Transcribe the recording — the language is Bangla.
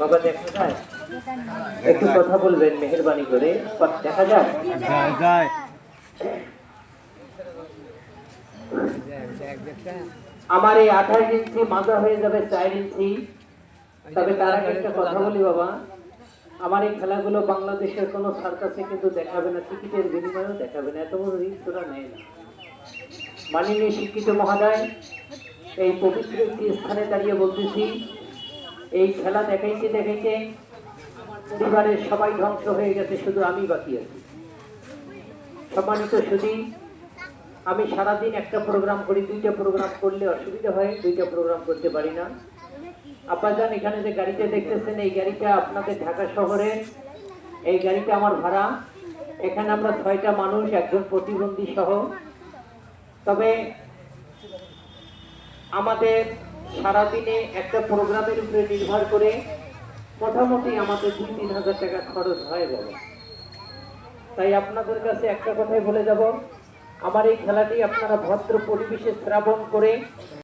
বাবা দেখা যায়? একটু কথা বলবেন মেহেরবানি করে। দেখা যায়? আমার এই আঠাশ ইঞ্চি মাজা হয়ে যাবে চার ইঞ্চি। তবে তার আগে একটা কথা বলি বাবা। আমার এই খেলাগুলো বাংলাদেশের কোনো সার্কাসে কিন্তু দেখাবে না টিকিটের বিনিময়েও দেখাবে না। এত বড় রিস্ক ওরা নেয় না। মাননীয় শিক্ষিত মহাদয়, এই পবিত্র একটি স্থানে দাঁড়িয়ে বলতেছি, এই খেলা দেখাইতে দেখাইতে পরিবারের সবাই ধ্বংস হয়ে গেছে, শুধু আমি বাকি আছি। সম্মানিত সুদী আমি সারাদিন একটা প্রোগ্রাম করি, দুইটা প্রোগ্রাম করলে অসুবিধা হয়, দুইটা প্রোগ্রাম করতে পারি না। আব্বাজান, এখানে যে গাড়িটা দেখতেছেন, এই গাড়িটা আপনাদের ঢাকা শহরে এই গাড়িটা আমার ভাড়া। এখানে আমরা ছয়টা মানুষ, একজন প্রতিবন্ধী সহ তবে আমাদের সারাদিনে একটা প্রোগ্রামের উপরে নির্ভর করে মোটামুটি আমাদের দুই, তিন হাজার টাকা খরচ হয়ে যাবে তাই আপনাদের কাছে একটা কথাই বলে যাব, আমার এই খেলাটি আপনারা ভদ্র পরিবেশে শ্রাবণ করে